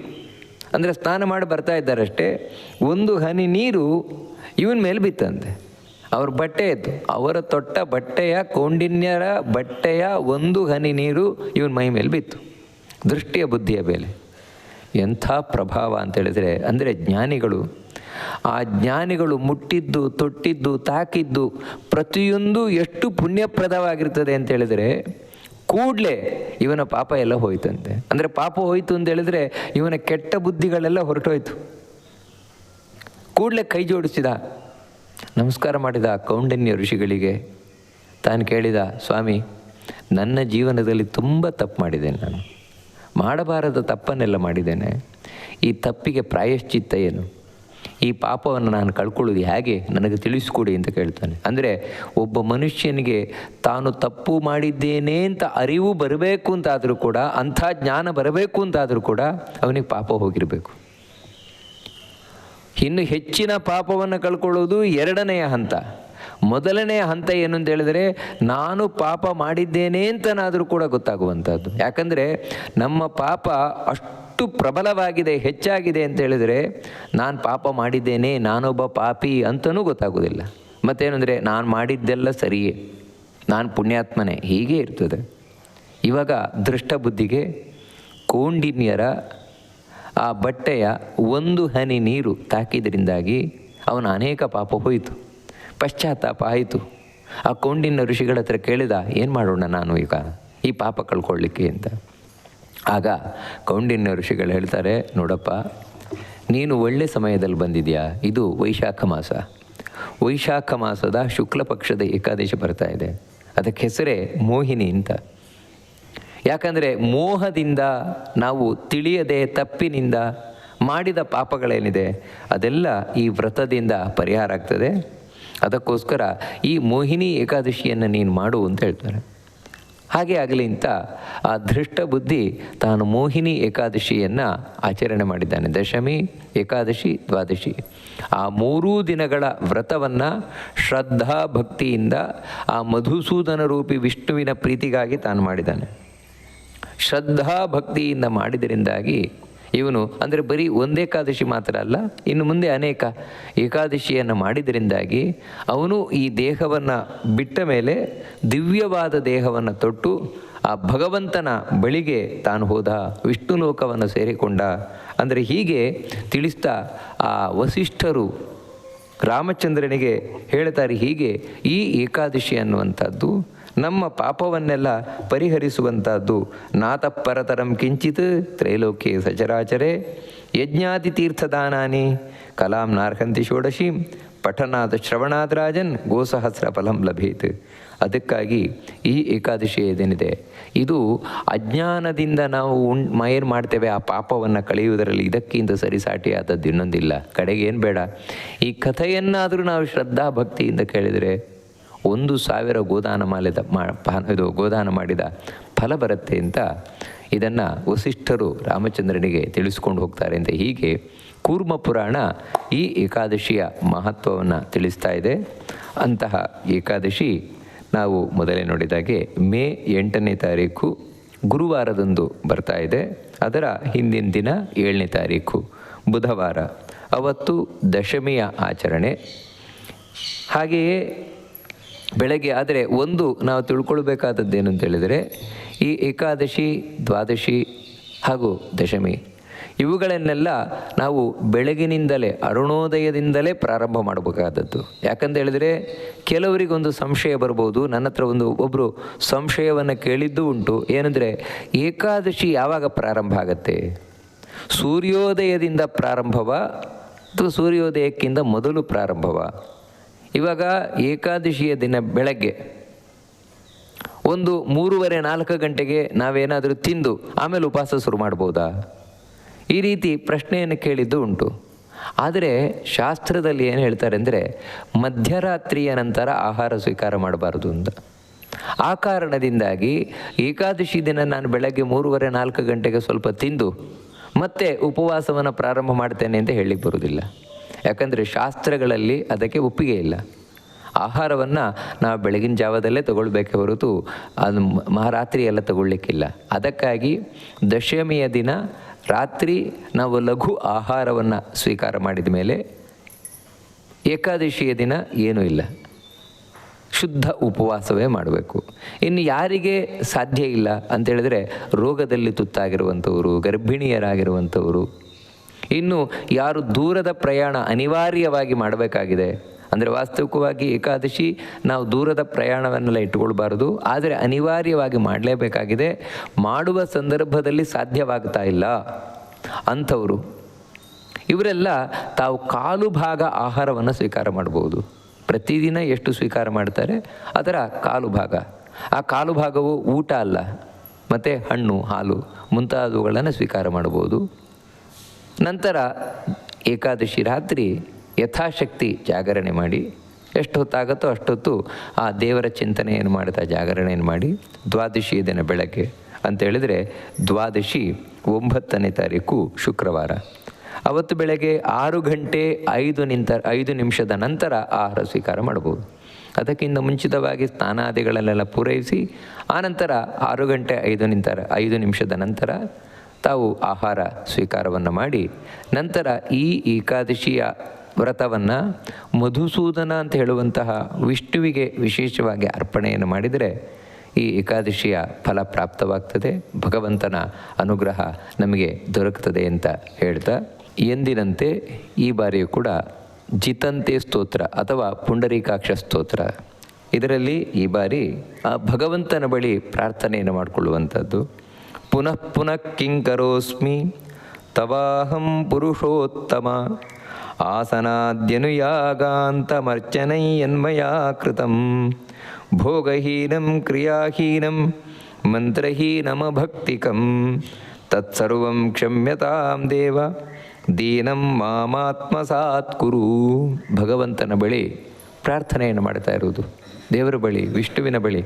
ಅಂದರೆ ಸ್ನಾನ ಮಾಡಿ ಬರ್ತಾ ಇದ್ದಾರಷ್ಟೇ, ಒಂದು ಹನಿ ನೀರು ಇವನ ಮೇಲೆ ಬಿತ್ತಂತೆ. ಅವ್ರ ಬಟ್ಟೆ ಇತ್ತು ಅವರ ತೊಟ್ಟ ಬಟ್ಟೆಯ ಕೌಂಡಿನ್ಯರ ಬಟ್ಟೆಯ ಒಂದು ಹನಿ ನೀರು ಇವನ ಮೈ ಮೇಲೆ ಬಿತ್ತು. ದೃಷ್ಟಿಯ ಬುದ್ಧಿಯ ಮೇಲೆ. ಎಂಥ ಪ್ರಭಾವ ಅಂತ ಹೇಳಿದರೆ ಅಂದರೆ ಜ್ಞಾನಿಗಳು ಆ ಜ್ಞಾನಿಗಳು ಮುಟ್ಟಿದ್ದು, ತೊಟ್ಟಿದ್ದು, ತಾಕಿದ್ದು ಪ್ರತಿಯೊಂದು ಎಷ್ಟು ಪುಣ್ಯಪ್ರದವಾಗಿರ್ತದೆ ಅಂತ ಹೇಳಿದರೆ ಕೂಡಲೇ ಇವನ ಪಾಪ ಎಲ್ಲ ಹೋಯ್ತಂತೆ. ಅಂದರೆ ಪಾಪ ಹೋಯಿತು ಅಂತ ಹೇಳಿದ್ರೆ ಇವನ ಕೆಟ್ಟ ಬುದ್ಧಿಗಳೆಲ್ಲ ಹೊರಟೋಯ್ತು. ಕೂಡಲೇ ಕೈ ಜೋಡಿಸಿದ, ನಮಸ್ಕಾರ ಮಾಡಿದ ಕೌಂಡನ್ಯ ಋಷಿಗಳಿಗೆ ತಾನು ಕೇಳಿದ, ಸ್ವಾಮಿ, ನನ್ನ ಜೀವನದಲ್ಲಿ ತುಂಬ ತಪ್ಪು ಮಾಡಿದ್ದೇನೆ ನಾನು. ಮಾಡಬಾರದ ತಪ್ಪನ್ನೆಲ್ಲ ಮಾಡಿದ್ದೇನೆ. ಈ ತಪ್ಪಿಗೆ ಪ್ರಾಯಶ್ಚಿತ್ತ ಏನು? ಈ ಪಾಪವನ್ನು ನಾನು ಕಳ್ಕೊಳ್ಳೋದು ಹೇಗೆ? ನನಗೆ ತಿಳಿಸಿಕೊಡಿ ಅಂತ ಕೇಳ್ತಾನೆ. ಅಂದರೆ ಒಬ್ಬ ಮನುಷ್ಯನಿಗೆ ತಾನು ತಪ್ಪು ಮಾಡಿದ್ದೇನೆ ಅಂತ ಅರಿವು ಬರಬೇಕು ಅಂತಾದರೂ ಕೂಡ, ಅಂಥ ಜ್ಞಾನ ಬರಬೇಕು ಅಂತಾದರೂ ಕೂಡ ಅವನಿಗೆ ಪಾಪ ಹೋಗಿರಬೇಕು. ಇನ್ನು ಹೆಚ್ಚಿನ ಪಾಪವನ್ನು ಕಳ್ಕೊಳ್ಳೋದು ಎರಡನೆಯ ಹಂತ. ಮೊದಲನೆಯ ಹಂತ ಏನು ಅಂತ ಹೇಳಿದರೆ, ನಾನು ಪಾಪ ಮಾಡಿದ್ದೇನೆ ಅಂತನಾದರೂ ಕೂಡ ಗೊತ್ತಾಗುವಂಥದ್ದು. ಯಾಕಂದರೆ ನಮ್ಮ ಪಾಪ ಅಷ್ಟು ಪ್ರಬಲವಾಗಿದೆ, ಹೆಚ್ಚಾಗಿದೆ ಅಂತ ಹೇಳಿದರೆ, ನಾನು ಪಾಪ ಮಾಡಿದ್ದೇನೆ, ನಾನೊಬ್ಬ ಪಾಪಿ ಅಂತಲೂ ಗೊತ್ತಾಗೋದಿಲ್ಲ. ಮತ್ತೇನೆಂದರೆ ನಾನು ಮಾಡಿದ್ದೆಲ್ಲ ಸರಿಯೇ, ನಾನು ಪುಣ್ಯಾತ್ಮನೇ, ಹೀಗೆ ಇರ್ತದೆ. ಇವಾಗ ದೃಷ್ಟ ಬುದ್ಧಿಗೆ ಕೋಂಡಿನ್ಯರ ಆ ಬಟ್ಟೆಯ ಒಂದು ಹನಿ ನೀರು ತಾಕಿದ್ರಿಂದಾಗಿ ಅವನ ಅನೇಕ ಪಾಪ ಹೋಯಿತು. ಪಶ್ಚಾತ್ತಾಪ ಆಯಿತು. ಆ ಕೋಂಡಿನ ಋಷಿಗಳ ಹತ್ರ ಕೇಳಿದ, ಏನು ಮಾಡೋಣ ನಾನು ಈಗ, ಈ ಪಾಪ ಕಳ್ಕೊಳ್ಳಿಕ್ಕೆ ಅಂತ. ಆಗ ಕೌಂಡಿನ್ಯ ಋಷಿಗಳು ಹೇಳ್ತಾರೆ, ನೋಡಪ್ಪ, ನೀನು ಒಳ್ಳೆ ಸಮಯದಲ್ಲಿ ಬಂದಿದೆಯಾ? ಇದು ವೈಶಾಖ ಮಾಸ. ವೈಶಾಖ ಮಾಸದ ಶುಕ್ಲ ಪಕ್ಷದ ಏಕಾದಶಿ ಬರ್ತಾ ಇದೆ. ಅದಕ್ಕೆ ಹೆಸರೇ ಮೋಹಿನಿ ಅಂತ. ಯಾಕಂದರೆ ಮೋಹದಿಂದ ನಾವು ತಿಳಿಯದೆ ತಪ್ಪಿನಿಂದ ಮಾಡಿದ ಪಾಪಗಳೇನಿದೆ, ಅದೆಲ್ಲ ಈ ವ್ರತದಿಂದ ಪರಿಹಾರ ಆಗ್ತದೆ. ಅದಕ್ಕೋಸ್ಕರ ಈ ಮೋಹಿನಿ ಏಕಾದಶಿಯನ್ನು ನೀನು ಮಾಡು ಅಂತ ಹೇಳ್ತಾರೆ. ಹಾಗೆ ಆಗಲಿ ಅಂತ ಆ ಧೃಷ್ಟ ಬುದ್ಧಿ ತಾನು ಮೋಹಿನಿ ಏಕಾದಶಿಯನ್ನು ಆಚರಣೆ ಮಾಡಿದ್ದಾನೆ. ದಶಮಿ, ಏಕಾದಶಿ, ದ್ವಾದಶಿ. ಆ ಮೂರೂ ದಿನಗಳ ವ್ರತವನ್ನು ಶ್ರದ್ಧಾ ಭಕ್ತಿಯಿಂದ ಆ ಮಧುಸೂದನ ರೂಪಿ ವಿಷ್ಣುವಿನ ಪ್ರೀತಿಗಾಗಿ ತಾನು ಮಾಡಿದ್ದಾನೆ. ಶ್ರದ್ಧಾ ಭಕ್ತಿಯಿಂದ ಮಾಡಿದರಿಂದಾಗಿ ಇವನು ಅಂದರೆ ಬರೀ ಒಂದೇ ಏಕಾದಶಿ ಮಾತ್ರ ಅಲ್ಲ, ಇನ್ನು ಮುಂದೆ ಅನೇಕ ಏಕಾದಶಿಯನ್ನು ಮಾಡಿದರಿಂದಾಗಿ ಅವನು ಈ ದೇಹವನ್ನು ಬಿಟ್ಟ ಮೇಲೆ ದಿವ್ಯವಾದ ದೇಹವನ್ನು ತೊಟ್ಟು ಆ ಭಗವಂತನ ಬಳಿಗೆ ತಾನು ಹೋದ ವಿಷ್ಣು ಲೋಕವನ್ನು ಸೇರಿಕೊಂಡ. ಅಂದರೆ ಹೀಗೆ ತಿಳಿಸ್ತಾ ಆ ವಸಿಷ್ಠರು ರಾಮಚಂದ್ರನಿಗೆ ಹೇಳ್ತಾರೆ ಹೀಗೆ, ಈ ಏಕಾದಶಿ ಅನ್ನುವಂಥದ್ದು ನಮ್ಮ ಪಾಪವನ್ನೆಲ್ಲ ಪರಿಹರಿಸುವಂಥದ್ದು. ನಾತಪರತರಂ ಕಿಂಚಿತ್ ತ್ರೈಲೋಕ್ಯ ಸಚರಾಚರೆ. ಯಜ್ಞಾತಿ ತೀರ್ಥದಾನಾನಿ ಕಲಾಂ ನಾರ್ಹಂತಿ ಷೋಡಶಿ, ಪಠನಾದ ಶ್ರವಣಾದ ರಾಜನ್ ಗೋಸಹಸ್ರ ಫಲಂ ಲಭೇತ್. ಅದಕ್ಕಾಗಿ ಈ ಏಕಾದಶಿ ಏನಿದೆ? ಇದು ಅಜ್ಞಾನದಿಂದ ನಾವು ಉಣ್ ಏನು ಮಾಡ್ತೇವೆ ಆ ಪಾಪವನ್ನು ಕಳೆಯುವುದರಲ್ಲಿ ಇದಕ್ಕಿಂತ ಸರಿಸಾಟಿಯಾದದ್ದು ಇನ್ನೊಂದಿಲ್ಲ. ಕಡೆಗೆ ಏನು ಬೇಡ. ಈ ಕಥೆಯನ್ನಾದರೂ ನಾವು ಶ್ರದ್ಧಾ ಭಕ್ತಿಯಿಂದ ಕೇಳಿದರೆ ಒಂದು ಸಾವಿರ ಗೋದಾನ ಮಾಲಿದ ಇದು ಗೋದಾನ ಮಾಡಿದ ಫಲ ಬರುತ್ತೆ ಅಂತ ಇದನ್ನು ವಸಿಷ್ಠರು ರಾಮಚಂದ್ರನಿಗೆ ತಿಳಿಸ್ಕೊಂಡು ಹೋಗ್ತಾರೆ ಅಂತ ಹೀಗೆ ಕೂರ್ಮ ಪುರಾಣ ಈ ಏಕಾದಶಿಯ ಮಹತ್ವವನ್ನು ತಿಳಿಸ್ತಾ ಇದೆ. ಅಂತಹ ಏಕಾದಶಿ ನಾವು ಮೊದಲೇ ನೋಡಿದಾಗೆ ಮೇ ಎಂಟನೇ ತಾರೀಕು ಗುರುವಾರದಂದು ಬರ್ತಾ ಇದೆ. ಅದರ ಹಿಂದಿನ ದಿನ ಏಳನೇ ತಾರೀಕು ಬುಧವಾರ. ಅವತ್ತು ದಶಮಿಯ ಆಚರಣೆ. ಹಾಗೆಯೇ ಬೆಳಗ್ಗೆ ಆದರೆ ಒಂದು ನಾವು ತಿಳ್ಕೊಳ್ಬೇಕಾದದ್ದೇನು ಅಂತ ಹೇಳಿದರೆ ಈ ಏಕಾದಶಿ, ದ್ವಾದಶಿ ಹಾಗೂ ದಶಮಿ ಇವುಗಳನ್ನೆಲ್ಲ ನಾವು ಬೆಳಗಿನಿಂದಲೇ, ಅರುಣೋದಯದಿಂದಲೇ ಪ್ರಾರಂಭ ಮಾಡಬೇಕಾದದ್ದು. ಯಾಕಂತ ಹೇಳಿದರೆ, ಕೆಲವರಿಗೊಂದು ಸಂಶಯ ಬರ್ಬೋದು, ನನ್ನ ಹತ್ರ ಒಂದು ಒಬ್ಬರು ಸಂಶಯವನ್ನು ಕೇಳಿದ್ದು ಉಂಟು. ಏನಂದರೆ, ಏಕಾದಶಿ ಯಾವಾಗ ಪ್ರಾರಂಭ ಆಗತ್ತೆ? ಸೂರ್ಯೋದಯದಿಂದ ಪ್ರಾರಂಭವ ಅಥವಾ ಸೂರ್ಯೋದಯಕ್ಕಿಂತ ಮೊದಲು ಪ್ರಾರಂಭವ? ಇವಾಗ ಏಕಾದಶಿಯ ದಿನ ಬೆಳಗ್ಗೆ. ಒಂದು ಮೂರುವರೆ ನಾಲ್ಕು ಗಂಟೆಗೆ ನಾವೇನಾದರೂ ತಿಂದು, ಆಮೇಲೆ ಉಪವಾಸ ಶುರು ಮಾಡ್ಬೋದಾ? ಈ ರೀತಿ ಪ್ರಶ್ನೆಯನ್ನು ಕೇಳಿದ್ದು ಉಂಟು. ಆದರೆ ಶಾಸ್ತ್ರದಲ್ಲಿ ಏನು ಹೇಳ್ತಾರೆ ಅಂದರೆ, ಮಧ್ಯರಾತ್ರಿಯ ನಂತರ ಆಹಾರ ಸ್ವೀಕಾರ ಮಾಡಬಾರದು ಅಂತ. ಆ ಕಾರಣದಿಂದಾಗಿ ಏಕಾದಶಿ ದಿನ ನಾನು ಬೆಳಗ್ಗೆ ಮೂರುವರೆ ನಾಲ್ಕು ಗಂಟೆಗೆ ಸ್ವಲ್ಪ ತಿಂದು ಮತ್ತೆ ಉಪವಾಸವನ್ನು ಪ್ರಾರಂಭ ಮಾಡ್ತೇನೆ ಅಂತ ಹೇಳಿ ಬರುವುದಿಲ್ಲ. ಯಾಕಂದರೆ ಶಾಸ್ತ್ರಗಳಲ್ಲಿ ಅದಕ್ಕೆ ಒಪ್ಪಿಗೆ ಇಲ್ಲ. ಆಹಾರವನ್ನು ನಾವು ಬೆಳಗಿನ ಜಾವದಲ್ಲೇ ತಗೊಳ್ಬೇಕೇ ಹೊರತು ಅದು ಮಹಾರಾತ್ರಿ ಎಲ್ಲ ತಗೊಳ್ಳಿಕ್ಕಿಲ್ಲ. ಅದಕ್ಕಾಗಿ ದಶಮಿಯ ದಿನ ರಾತ್ರಿ ನಾವು ಲಘು ಆಹಾರವನ್ನು ಸ್ವೀಕಾರ ಮಾಡಿದ ಮೇಲೆ ಏಕಾದಶಿಯ ದಿನ ಏನೂ ಇಲ್ಲ. ಶುದ್ಧ ಉಪವಾಸವೇ ಮಾಡಬೇಕು. ಇನ್ನು ಯಾರಿಗೆ ಸಾಧ್ಯ ಇಲ್ಲ ಅಂತೇಳಿದರೆ ರೋಗದಲ್ಲಿ ತುತ್ತಾಗಿರುವಂಥವರು, ಗರ್ಭಿಣಿಯರಾಗಿರುವಂಥವರು. ಇನ್ನು ಯಾರು ದೂರದ ಪ್ರಯಾಣ ಅನಿವಾರ್ಯವಾಗಿ ಮಾಡಬೇಕಾಗಿದೆ ಅಂದರೆ ವಾಸ್ತವಿಕವಾಗಿ ಏಕಾದಶಿ ನಾವು ದೂರದ ಪ್ರಯಾಣವನ್ನೆಲ್ಲ ಇಟ್ಟುಕೊಳ್ಬಾರ್ದು. ಆದರೆ ಅನಿವಾರ್ಯವಾಗಿ ಮಾಡಲೇಬೇಕಾಗಿದೆ. ಮಾಡುವ ಸಂದರ್ಭದಲ್ಲಿ ಸಾಧ್ಯವಾಗ್ತಾ ಇಲ್ಲ. ಅಂಥವರು. ಇವರೆಲ್ಲ ತಾವು ಕಾಲು ಭಾಗ ಆಹಾರವನ್ನು ಸ್ವೀಕಾರ ಮಾಡ್ಬೋದು. ಪ್ರತಿದಿನ ಎಷ್ಟು ಸ್ವೀಕಾರ ಮಾಡ್ತಾರೆ? ಅದರ ಕಾಲು ಭಾಗ. ಆ ಕಾಲು ಭಾಗವು ಊಟ ಅಲ್ಲ. ಮತ್ತು ಹಣ್ಣು, ಹಾಲು ಮುಂತಾದವುಗಳನ್ನು ಸ್ವೀಕಾರ ಮಾಡ್ಬೋದು. ನಂತರ ಏಕಾದಶಿ ರಾತ್ರಿ ಯಥಾಶಕ್ತಿ ಜಾಗರಣೆ ಮಾಡಿ, ಎಷ್ಟು ಹೊತ್ತಾಗುತ್ತೋ ಅಷ್ಟೊತ್ತು ಆ ದೇವರ ಚಿಂತನೆಯನ್ನು ಮಾಡ್ತಾ ಜಾಗರಣೆಯನ್ನು ಮಾಡಿ, ದ್ವಾದಶಿ ದಿನ ಬೆಳಗ್ಗೆ ಅಂತೇಳಿದರೆ ದ್ವಾದಶಿ ಒಂಬತ್ತನೇ ತಾರೀಕು ಶುಕ್ರವಾರ. ಅವತ್ತು ಬೆಳಗ್ಗೆ ಆರು ಗಂಟೆ ಐದು ನಿಂತ, ಐದು ನಿಮಿಷದ ನಂತರ ಆಹಾರ ಸ್ವೀಕಾರ ಮಾಡ್ಬೋದು ಅದಕ್ಕಿಂತ ಮುಂಚಿತವಾಗಿ ಸ್ನಾನಾದಿಗಳಲ್ಲೆಲ್ಲ ಪೂರೈಸಿ ಆನಂತರ ಆರು ಗಂಟೆ ಐದು ನಿಂತರ ಐದು ನಿಮಿಷದ ನಂತರ ತಾವು ಆಹಾರ ಸ್ವೀಕಾರವನ್ನು ಮಾಡಿ, ನಂತರ ಈ ಏಕಾದಶಿಯ ವ್ರತವನ್ನು ಮಧುಸೂದನ ಅಂತ ಹೇಳುವಂತಹ ವಿಷ್ಣುವಿಗೆ ವಿಶೇಷವಾಗಿ ಅರ್ಪಣೆಯನ್ನು ಮಾಡಿದರೆ ಈ ಏಕಾದಶಿಯ ಫಲ ಪ್ರಾಪ್ತವಾಗ್ತದೆ. ಭಗವಂತನ ಅನುಗ್ರಹ ನಮಗೆ ದೊರಕ್ತದೆ ಅಂತ ಹೇಳ್ತಾ ಎಂದಿನಂತೆ ಈ ಬಾರಿಯೂ ಕೂಡ ಜಿತಂತೆ ಸ್ತೋತ್ರ ಅಥವಾ ಪುಂಡರೀಕಾಕ್ಷ ಸ್ತೋತ್ರ. ಇದರಲ್ಲಿ ಈ ಬಾರಿ ಆ ಭಗವಂತನ ಬಳಿ ಪ್ರಾರ್ಥನೆಯನ್ನು ಮಾಡಿಕೊಳ್ಳುವಂಥದ್ದು. ಪುನಃ ಪುನಃ ಕಿಂಕರೋಸ್ಮಿ ತವಾಹಂ ಪುರುಷೋತ್ತಮ ಆಸನಾದ್ಯನುಯಾಗಾಂತಮರ್ಚನೈಯನ್ಮಯಾ ಕೃತಂ. ಭೋಗಹೀನಂ ಕ್ರಿಯಾಹೀನಂ ಮಂತ್ರಹೀನಮಭಕ್ತಿಕಂ. ತತ್ಸರ್ವಂ ಕ್ಷಮ್ಯತಾಂ ದೇವ, ದೀನಂ ಮಾಮಾತ್ಮಸಾತ್ ಕುರು ಭಗವಂತನ ಬಳಿ ಪ್ರಾರ್ಥನೆಯನ್ನು ಮಾಡ್ತಾ ಇರುವುದು. ದೇವರ ಬಳಿ, ವಿಷ್ಣುವಿನ ಬಳಿ.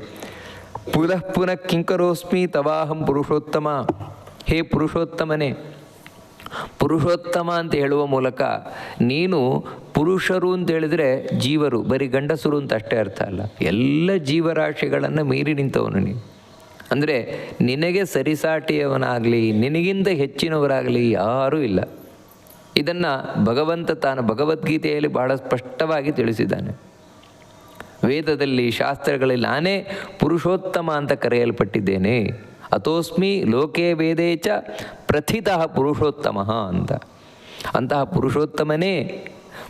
ಪುನಃ ಪುನಃ ಕಿಂಕರೋಸ್ಮಿ ತವಾಹಂ ಪುರುಷೋತ್ತಮ. ಹೇ ಪುರುಷೋತ್ತಮನೇ ಪುರುಷೋತ್ತಮ ಅಂತ ಹೇಳುವ ಮೂಲಕ ನೀನು ಪುರುಷರು ಅಂತ ಹೇಳಿದರೆ ಜೀವರು, ಬರೀ ಗಂಡಸರು ಅಂತ ಅಷ್ಟೇ ಅರ್ಥ ಅಲ್ಲ. ಎಲ್ಲ ಜೀವರಾಶಿಗಳನ್ನು ಮೀರಿ ನಿಂತವನು ನೀನು. ಅಂದರೆ ನಿನಗೆ ಸರಿಸಾಟಿಯವನಾಗಲಿ, ನಿನಗಿಂತ ಹೆಚ್ಚಿನವರಾಗಲಿ ಯಾರೂ ಇಲ್ಲ. ಇದನ್ನು ಭಗವಂತ ತಾನು ಭಗವದ್ಗೀತೆಯಲ್ಲಿ ಬಹಳ ಸ್ಪಷ್ಟವಾಗಿ ತಿಳಿಸಿದ್ದಾನೆ. ವೇದದಲ್ಲಿ ಶಾಸ್ತ್ರಗಳಲ್ಲಿ ನಾನೇ ಪುರುಷೋತ್ತಮ ಅಂತ ಕರೆಯಲ್ಪಟ್ಟಿದ್ದೇನೆ. ಅಥೋಸ್ಮಿ ಲೋಕೆ ವೇದೇ ಚ ಪ್ರಥಿತಃ ಪುರುಷೋತ್ತಮ ಅಂತ. ಅಂತಹ ಪುರುಷೋತ್ತಮನೇ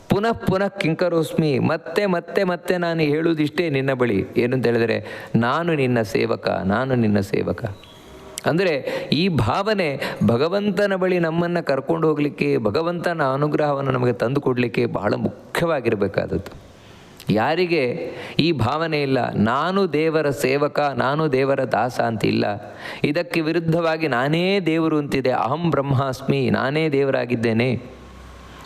ಪುನಃ ಪುನಃ ಕಿಂಕರೋಸ್ಮಿ, ಮತ್ತೆ ಮತ್ತೆ ಮತ್ತೆ ನಾನು ಹೇಳುವುದಿಷ್ಟೇ ನಿನ್ನ ಬಳಿ. ಏನಂತ ಹೇಳಿದರೆ, ನಾನು ನಿನ್ನ ಸೇವಕ, ನಾನು ನಿನ್ನ ಸೇವಕ. ಅಂದರೆ ಈ ಭಾವನೆ ಭಗವಂತನ ಬಳಿ ನಮ್ಮನ್ನು ಕರ್ಕೊಂಡು ಹೋಗಲಿಕ್ಕೆ, ಭಗವಂತನ ಅನುಗ್ರಹವನ್ನು ನಮಗೆ ತಂದು ಕೊಡಲಿಕ್ಕೆ ಬಹಳ ಮುಖ್ಯವಾಗಿರಬೇಕಾದದ್ದು. ಯಾರಿಗೆ? ಈ ಭಾವನೆ ಇಲ್ಲ. ನಾನು ದೇವರ ಸೇವಕ, ನಾನು ದೇವರ ದಾಸ ಅಂತಿಲ್ಲ. ಇದಕ್ಕೆ ವಿರುದ್ಧವಾಗಿ ನಾನೇ ದೇವರು ಅಂತಿದೆ ಅಹಂ ಬ್ರಹ್ಮಾಸ್ಮಿ, ನಾನೇ ದೇವರಾಗಿದ್ದೇನೆ.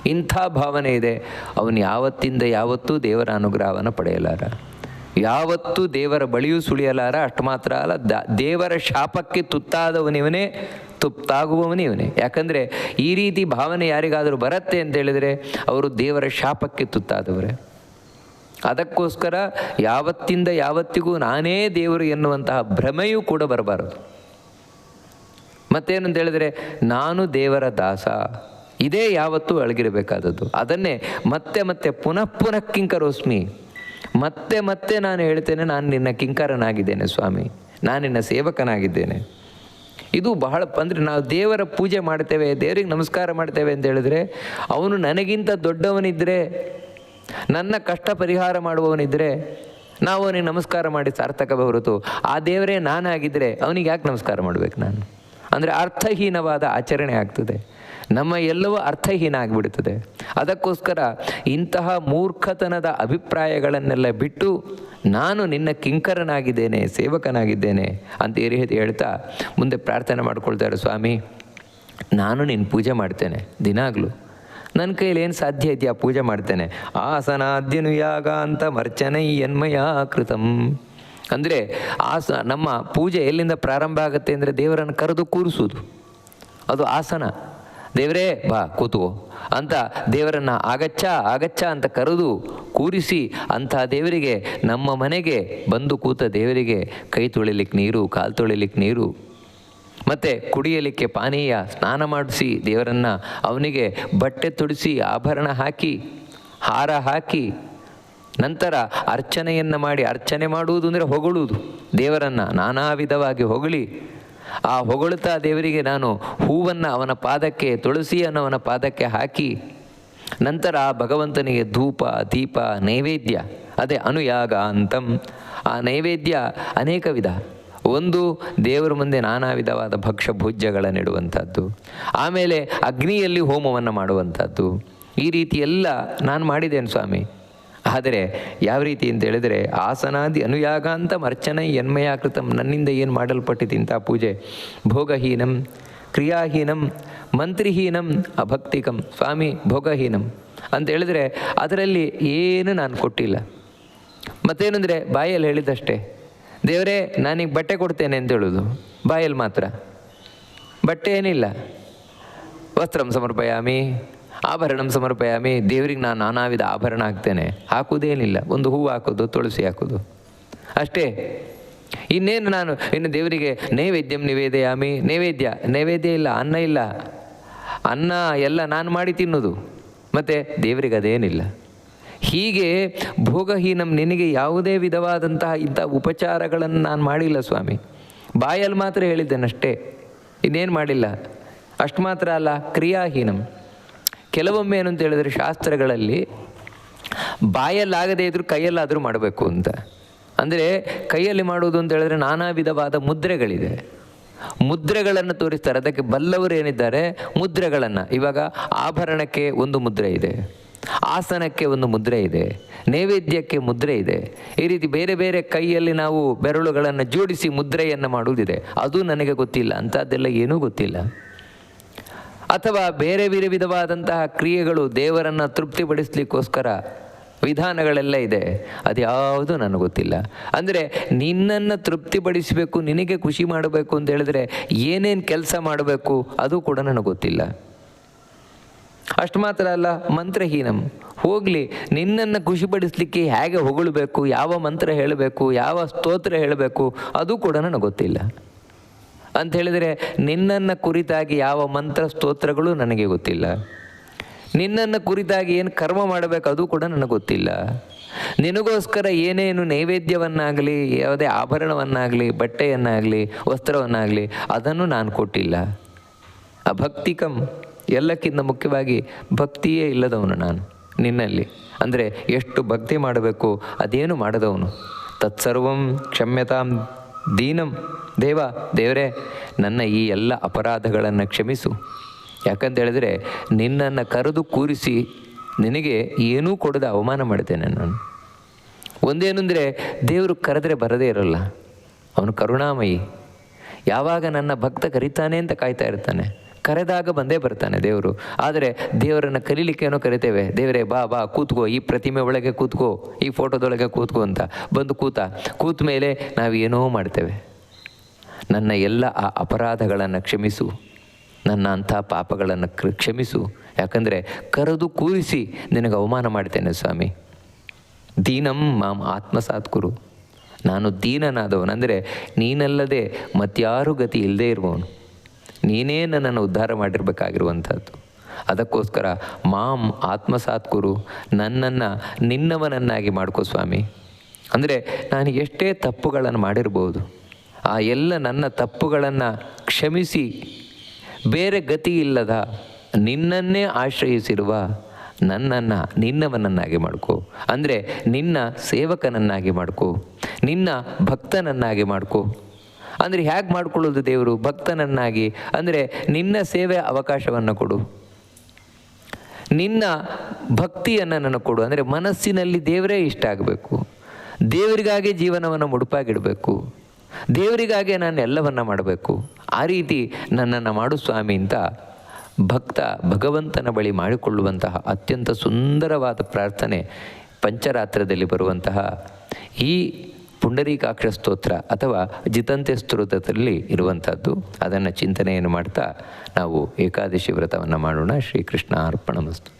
ಇಂಥ ಭಾವನೆ ಇದೆ. ಅವನು ಯಾವತ್ತಿಂದ ಯಾವತ್ತೂ ದೇವರ ಅನುಗ್ರಹವನ್ನು ಪಡೆಯಲಾರ. ಯಾವತ್ತೂ ದೇವರ ಬಳಿಯೂ ಸುಳಿಯಲಾರ. ಅಷ್ಟು ಮಾತ್ರ ಅಲ್ಲ ದೇವರ ಶಾಪಕ್ಕೆ ತುತ್ತಾದವನಿವನೇ ತುತ್ತಾಗುವವನಿವನೇ ಯಾಕಂದರೆ ಈ ರೀತಿ ಭಾವನೆ ಯಾರಿಗಾದರೂ ಬರುತ್ತೆ ಅಂತ ಹೇಳಿದರೆ, ಅವರು ದೇವರ ಶಾಪಕ್ಕೆ ತುತ್ತಾದವರೇ. ಅದಕ್ಕೋಸ್ಕರ ಯಾವತ್ತಿಂದ ಯಾವತ್ತಿಗೂ ನಾನೇ ದೇವರು ಎನ್ನುವಂತಹ ಭ್ರಮೆಯೂ ಕೂಡ ಬರಬಾರದು. ಮತ್ತೇನು ಅಂತ ಹೇಳಿದರೆ, ನಾನು ದೇವರ ದಾಸ, ಇದೇ ಯಾವತ್ತೂ ಅಳಗಿರಬೇಕಾದದ್ದು. ಅದನ್ನೇ ಮತ್ತೆ ಮತ್ತೆ ಪುನಃ ಪುನಃ ಕಿಂಕರೋಸ್ಮಿ. ಮತ್ತೆ ಮತ್ತೆ ನಾನು ಹೇಳ್ತೇನೆ, ನಾನು ನಿನ್ನ ಕಿಂಕರನಾಗಿದ್ದೇನೆ ಸ್ವಾಮಿ. ನಾನು ನಿನ್ನ ಸೇವಕನಾಗಿದ್ದೇನೆ. ಇದು ಬಹಳ ಅಂದರೆ ನಾವು ದೇವರ ಪೂಜೆ ಮಾಡ್ತೇವೆ, ದೇವರಿಗೆ ನಮಸ್ಕಾರ ಮಾಡ್ತೇವೆ ಅಂತ ಹೇಳಿದ್ರೆ, ಅವನು ನನಗಿಂತ ದೊಡ್ಡವನಿದ್ದರೆ ನನ್ನ ಕಷ್ಟ ಪರಿಹಾರ ಮಾಡುವವನಿದ್ದರೆ ನಾವು ಅವನಿಗೆ ನಮಸ್ಕಾರ ಮಾಡಿ ಸಾರ್ಥಕ ಹೊರತು ಆ ದೇವರೇ ನಾನಾಗಿದ್ದರೆ ಅವನಿಗೆ ಯಾಕೆ ನಮಸ್ಕಾರ ಮಾಡಬೇಕು ನಾನು? ಅಂದರೆ ಅರ್ಥಹೀನವಾದ ಆಚರಣೆ ಆಗ್ತದೆ. ನಮ್ಮ ಎಲ್ಲವೂ ಅರ್ಥಹೀನ ಆಗಿಬಿಡುತ್ತದೆ ಅದಕ್ಕೋಸ್ಕರ ಇಂತಹ ಮೂರ್ಖತನದ ಅಭಿಪ್ರಾಯಗಳನ್ನೆಲ್ಲ ಬಿಟ್ಟು ನಾನು ನಿನ್ನ ಕಿಂಕರನಾಗಿದ್ದೇನೆ, ಸೇವಕನಾಗಿದ್ದೇನೆ ಅಂತ ಏರಿ ಹೇಳ್ತಾ ಮುಂದೆ ಪ್ರಾರ್ಥನೆ ಮಾಡ್ಕೊಳ್ತಾರೆ ಸ್ವಾಮಿ. ನಾನು ನಿನ್ನ ಪೂಜೆ ಮಾಡ್ತೇನೆ, ದಿನಾಗಲೂ. ನನ್ನ ಕೈಲಿ ಏನು ಸಾಧ್ಯ ಇದೆಯಾ? ಪೂಜೆ ಮಾಡ್ತೇನೆ. ಆಸನಾದ್ಯನು ಯಾಗ ಅಂತ ಮರ್ಚನೈ ಎನ್ಮಯ ಕೃತಂ. ಅಂದರೆ ಆಸ, ನಮ್ಮ ಪೂಜೆ ಎಲ್ಲಿಂದ ಪ್ರಾರಂಭ ಆಗುತ್ತೆ ಅಂದರೆ ದೇವರನ್ನು ಕರೆದು ಕೂರಿಸೋದು ಅದು ಆಸನ. ದೇವರೇ, ಬಾ ಕೂತು ಅಂತ ದೇವರನ್ನು ಆಗಚ್ಚ ಆಗಚ್ಚ ಅಂತ ಕರೆದು ಕೂರಿಸಿ ಅಂಥ ದೇವರಿಗೆ ನಮ್ಮ ಮನೆಗೆ ಬಂದು ಕೂತ ದೇವರಿಗೆ ಕೈ ತೊಳಿಲಿಕ್ಕೆ ನೀರು, ಕಾಲು ತೊಳಿಲಿಕ್ಕೆ ನೀರು ಮತ್ತು ಕುಡಿಯಲಿಕ್ಕೆ ಪಾನೀಯ, ಸ್ನಾನ ಮಾಡಿಸಿ ದೇವರನ್ನು ಅವನಿಗೆ ಬಟ್ಟೆ ತೊಡಿಸಿ ಆಭರಣ ಹಾಕಿ, ಹಾರ ಹಾಕಿ, ನಂತರ ಅರ್ಚನೆಯನ್ನು ಮಾಡಿ, ಅರ್ಚನೆ ಮಾಡುವುದು ಅಂದರೆ ಹೊಗಳುವುದು. ದೇವರನ್ನು ನಾನಾ ವಿಧವಾಗಿ ಹೊಗಳಿ, ಆ ಹೊಗಳುತ್ತಾ ದೇವರಿಗೆ ನಾನು ಹೂವನ್ನು ಅವನ ಪಾದಕ್ಕೆ, ತುಳಸಿಯನ್ನು ಅವನ ಪಾದಕ್ಕೆ ಹಾಕಿ, ನಂತರ ಆ ಭಗವಂತನಿಗೆ ಧೂಪ, ದೀಪ, ನೈವೇದ್ಯ, ಅದೇ ಅನುಯಾಗ ಅಂತಂ. ಆ ನೈವೇದ್ಯ ಅನೇಕ ವಿಧ. ಒಂದು ದೇವರ ಮುಂದೆ ನಾನಾ ವಿಧವಾದ ಭಕ್ಷ್ಯ ಭೋಜ್ಯಗಳನ್ನಿಡುವಂಥದ್ದು ಆಮೇಲೆ ಅಗ್ನಿಯಲ್ಲಿ ಹೋಮವನ್ನು ಮಾಡುವಂಥದ್ದು. ಈ ರೀತಿ ಎಲ್ಲ ನಾನು ಮಾಡಿದ್ದೇನೆ ಸ್ವಾಮಿ. ಆದರೆ ಯಾವ ರೀತಿ ಅಂತ ಹೇಳಿದರೆ ಆಸನಾದಿ ಅನುಯಾಗಾಂತ ಮರ್ಚನ ಎನ್ಮಯಾಕೃತಂ ನನ್ನಿಂದ ಏನು ಮಾಡಲ್ಪಟ್ಟಿದೆ ಇಂಥ ಪೂಜೆ? ಭೋಗಹೀನಂ, ಕ್ರಿಯಾಹೀನಂ, ಮಂತ್ರಿಹೀನಂ, ಅಭಕ್ತಿಕಂ. ಸ್ವಾಮಿ, ಭೋಗಹೀನಂ. ಅಂತ ಹೇಳಿದರೆ ಅದರಲ್ಲಿ ಏನು ನಾನು ಕೊಟ್ಟಿಲ್ಲ. ಮತ್ತೇನೆಂದರೆ ಬಾಯಲ್ಲಿ ಹೇಳಿದಷ್ಟೇ. ದೇವರೇ, ನಾನೀಗ ಬಟ್ಟೆ ಕೊಡ್ತೇನೆ ಅಂತ ಹೇಳೋದು. ಬಾಯಲ್ಲಿ ಮಾತ್ರ. ಬಟ್ಟೆ ಏನಿಲ್ಲ. ವಸ್ತ್ರಂ ಸಮರ್ಪಯಾಮಿ, ಆಭರಣಂ ಸಮರ್ಪಯಾಮಿ. ದೇವರಿಗೆ ನಾನು ನಾನಾ ವಿಧ ಆಭರಣ ಹಾಕ್ತೇನೆ. ಹಾಕೋದೇನಿಲ್ಲ ಒಂದು ಹೂವು ಹಾಕೋದು ತುಳಸಿ ಹಾಕೋದು ಅಷ್ಟೇ. ಇನ್ನೇನು ನಾನು, ಇನ್ನು ದೇವರಿಗೆ ನೈವೇದ್ಯಂ ನಿವೇದಯಾಮಿ. ನೈವೇದ್ಯ ನೈವೇದ್ಯ ಇಲ್ಲ, ಅನ್ನ ಇಲ್ಲ. ಅನ್ನ ಎಲ್ಲ ನಾನು ಮಾಡಿ ತಿನ್ನೋದು. ಮತ್ತು ದೇವರಿಗೆ ಅದೇನಿಲ್ಲ. ಹೀಗೆ ಭೋಗಹೀನಂ ನಿನಗೆ ಯಾವುದೇ ವಿಧವಾದಂತಹ ಇಂಥ ಉಪಚಾರಗಳನ್ನು ನಾನು ಮಾಡಿಲ್ಲ ಸ್ವಾಮಿ. ಬಾಯಲ್ಲಿ ಮಾತ್ರ ಹೇಳಿದ್ದೇನಷ್ಟೇ. ಇನ್ನೇನು ಮಾಡಿಲ್ಲ. ಅಷ್ಟು ಮಾತ್ರ ಅಲ್ಲ, ಕ್ರಿಯಾಹೀನಂ. ಕೆಲವೊಮ್ಮೆ ಏನು ಅಂತ ಹೇಳಿದರೆ ಶಾಸ್ತ್ರಗಳಲ್ಲಿ ಬಾಯಲ್ಲಾಗದೇ ಇದ್ರೂ ಕೈಯಲ್ಲಾದರೂ ಮಾಡಬೇಕು ಅಂತ. ಅಂದರೆ ಕೈಯಲ್ಲಿ ಮಾಡುವುದು ಅಂತ ಹೇಳಿದ್ರೆ ನಾನಾ ವಿಧವಾದ ಮುದ್ರೆಗಳಿದೆ. ಮುದ್ರೆಗಳನ್ನು ತೋರಿಸ್ತಾರೆ. ಅದಕ್ಕೆ ಬಲ್ಲವರು ಏನಿದ್ದಾರೆ? ಮುದ್ರೆಗಳನ್ನು. ಇವಾಗ ಆಭರಣಕ್ಕೆ ಒಂದು ಮುದ್ರೆ ಇದೆ. ಆಸನಕ್ಕೆ ಒಂದು ಮುದ್ರೆ ಇದೆ, ನೈವೇದ್ಯಕ್ಕೆ ಮುದ್ರೆ ಇದೆ. ಈ ರೀತಿ ಬೇರೆ ಬೇರೆ ಕೈಯಲ್ಲಿ ನಾವು ಬೆರಳುಗಳನ್ನು ಜೋಡಿಸಿ ಮುದ್ರೆಯನ್ನು ಮಾಡುವುದಿದೆ. ಅದು ನನಗೆ ಗೊತ್ತಿಲ್ಲ, ಅಂಥದ್ದೆಲ್ಲ ಏನೂ ಗೊತ್ತಿಲ್ಲ. ಅಥವಾ ಬೇರೆ ಬೇರೆ ವಿಧವಾದಂತಹ ಕ್ರಿಯೆಗಳು ದೇವರನ್ನು ತೃಪ್ತಿಪಡಿಸ್ಲಿಕ್ಕೋಸ್ಕರ ವಿಧಾನಗಳೆಲ್ಲ ಇದೆ ಅದ್ಯಾವುದು ನನಗೆ ಗೊತ್ತಿಲ್ಲ. ಅಂದರೆ ನಿನ್ನನ್ನು ತೃಪ್ತಿಪಡಿಸಬೇಕು, ನಿನಗೆ ಖುಷಿ ಮಾಡಬೇಕು ಅಂತ ಹೇಳಿದ್ರೆ ಏನೇನು ಕೆಲಸ ಮಾಡಬೇಕು, ಅದು ಕೂಡ ನನಗೆ ಗೊತ್ತಿಲ್ಲ. ಅಷ್ಟು ಮಾತ್ರ ಅಲ್ಲ, ಮಂತ್ರಹೀನಂ. ಹೋಗಲಿ, ನಿನ್ನನ್ನು ಖುಷಿಪಡಿಸ್ಲಿಕ್ಕೆ ಹೇಗೆ ಹೊಗಳಬೇಕು, ಯಾವ ಮಂತ್ರ ಹೇಳಬೇಕು, ಯಾವ ಸ್ತೋತ್ರ ಹೇಳಬೇಕು, ಅದು ಕೂಡ ನನಗೆ ಗೊತ್ತಿಲ್ಲ. ಅಂತ ಹೇಳಿದರೆ, ನಿನ್ನನ್ನು ಕುರಿತಾಗಿ ಯಾವ ಮಂತ್ರ ಸ್ತೋತ್ರಗಳು ನನಗೆ ಗೊತ್ತಿಲ್ಲ. ನಿನ್ನನ್ನು ಕುರಿತಾಗಿ ಏನು ಕರ್ಮ ಮಾಡಬೇಕು, ಅದು ಕೂಡ ನನಗೆ ಗೊತ್ತಿಲ್ಲ. ನಿನಗೋಸ್ಕರ ಏನೇನು ನೈವೇದ್ಯವನ್ನಾಗಲಿ, ಯಾವುದೇ ಆಭರಣವನ್ನಾಗಲಿ, ಬಟ್ಟೆಯನ್ನಾಗಲಿ, ವಸ್ತ್ರವನ್ನಾಗಲಿ, ಅದನ್ನು ನಾನು ಕೊಟ್ಟಿಲ್ಲ. ಅಭಕ್ತಿಕಂ. ಎಲ್ಲಕ್ಕಿಂತ ಮುಖ್ಯವಾಗಿ ಭಕ್ತಿಯೇ ಇಲ್ಲದವನು ನಾನು, ನಿನ್ನಲ್ಲಿ. ಅಂದರೆ ಎಷ್ಟು ಭಕ್ತಿ ಮಾಡಬೇಕು, ಅದೇನು ಮಾಡದವನು. ತತ್ಸರ್ವಂ ಕ್ಷಮ್ಯತಾಂ ದೀನಂ. ದೇವ, ದೇವರೇ, ನನ್ನ ಈ ಎಲ್ಲ ಅಪರಾಧಗಳನ್ನು ಕ್ಷಮಿಸು. ಯಾಕಂತ ಹೇಳಿದ್ರೆ ನಿನ್ನನ್ನು ಕರೆದು ಕೂರಿಸಿ ನಿನಗೆ ಏನೂ ಕೊಡದೆ ಅವಮಾನ ಮಾಡ್ತೇನೆ ನಾನು ಒಂದೇನೆಂದರೆ, ದೇವರು ಕರೆದ್ರೆ ಬರದೇ ಇರಲ್ಲ. ಅವನು ಕರುಣಾಮಯಿ. ಯಾವಾಗ ನನ್ನ ಭಕ್ತ ಕರಿತಾನೆ ಅಂತ ಕಾಯ್ತಾ ಇರ್ತಾನೆ. ಕರೆದಾಗ ಬಂದೇ ಬರ್ತಾನೆ ದೇವರು. ಆದರೆ ದೇವರನ್ನು ಕರೀಲಿಕ್ಕೇನೋ ಕರಿತೇವೆ. ದೇವರೇ, ಬಾ ಬಾ, ಕೂತ್ಕೋ, ಈ ಪ್ರತಿಮೆ ಒಳಗೆ ಕೂತ್ಕೋ, ಈ ಫೋಟೋದೊಳಗೆ ಕೂತ್ಕೋ ಅಂತ. ಬಂದು ಕೂತ ಕೂತ ಮೇಲೆ ನಾವು ಏನೋ ಮಾಡ್ತೇವೆ. ನನ್ನ ಎಲ್ಲ ಆ ಅಪರಾಧಗಳನ್ನು ಕ್ಷಮಿಸು. ನನ್ನ ಅಂಥ ಪಾಪಗಳನ್ನು ಕ್ಷಮಿಸು. ಯಾಕಂದರೆ ಕರೆದು ಕೂರಿಸಿ ನಿನಗೆ ಅವಮಾನ ಮಾಡ್ತೇನೆ ಸ್ವಾಮಿ. ದೀನಂ ಮಾಂ ಆತ್ಮಸಾತ್ಕುರು. ನಾನು ದೀನನಾದವನು ಅಂದರೆ ನೀನಲ್ಲದೆ ಮತ್ಯಾರು ಗತಿ ಇಲ್ಲದೆ ಇರುವವನು. ನೀನೇ ನನ್ನನ್ನು ಉದ್ಧಾರ ಮಾಡಿರಬೇಕಾಗಿರುವಂಥದ್ದು. ಅದಕ್ಕೋಸ್ಕರ ಮಾಂ ಆತ್ಮಸಾತ್ ಕುರು ನನ್ನನ್ನು ನಿನ್ನವನನ್ನಾಗಿ ಮಾಡ್ಕೋ ಸ್ವಾಮಿ. ಅಂದರೆ ನಾನು ಎಷ್ಟೇ ತಪ್ಪುಗಳನ್ನು ಮಾಡಿರ್ಬೋದು, ಆ ಎಲ್ಲ ನನ್ನ ತಪ್ಪುಗಳನ್ನು ಕ್ಷಮಿಸಿ, ಬೇರೆ ಗತಿ ಇಲ್ಲದ ನಿನ್ನನ್ನೇ ಆಶ್ರಯಿಸಿರುವ ನನ್ನನ್ನು ನಿನ್ನವನನ್ನಾಗಿ ಮಾಡ್ಕೋ. ಅಂದರೆ ನಿನ್ನ ಸೇವಕನನ್ನಾಗಿ ಮಾಡ್ಕೋ, ನಿನ್ನ ಭಕ್ತನನ್ನಾಗಿ ಮಾಡ್ಕೋ. ಅಂದರೆ ಹೇಗೆ ಮಾಡಿಕೊಳ್ಳೋದು ದೇವರು? ಭಕ್ತನನ್ನಾಗಿ. ಅಂದರೆ ನಿನ್ನ ಸೇವೆ ಅವಕಾಶವನ್ನು ಕೊಡು. ನಿನ್ನ ಭಕ್ತಿಯನ್ನು ನನಗೆ ಕೊಡು. ಅಂದರೆ ಮನಸ್ಸಿನಲ್ಲಿ ದೇವರೇ ಇಷ್ಟ ಆಗಬೇಕು. ದೇವರಿಗಾಗಿ ಜೀವನವನ್ನು ಮುಡುಪಾಗಿಡಬೇಕು. ದೇವರಿಗಾಗೆ ನಾನು ಎಲ್ಲವನ್ನ ಮಾಡಬೇಕು. ಆ ರೀತಿ ನನ್ನನ್ನು ಮಾಡು ಸ್ವಾಮಿ ಅಂತ ಭಕ್ತ ಭಗವಂತನ ಬಳಿ ಮಾಡಿಕೊಳ್ಳುವಂತಹ ಅತ್ಯಂತ ಸುಂದರವಾದ ಪ್ರಾರ್ಥನೆ ಪಂಚರಾತ್ರದಲ್ಲಿ ಬರುವಂತಹ ಈ ಪುಂಡರೀಕಾಕ್ಷ ಸ್ತೋತ್ರ ಅಥವಾ ಜಿತಂತೆ ಸ್ತೋತ್ರದಲ್ಲಿ ಇರುವಂಥದ್ದು, ಅದನ್ನು ಚಿಂತನೆಯನ್ನು ಮಾಡ್ತಾ ನಾವು ಏಕಾದಶಿ ವ್ರತವನ್ನು ಮಾಡೋಣ. ಶ್ರೀಕೃಷ್ಣ ಅರ್ಪಣಮಸ್ತು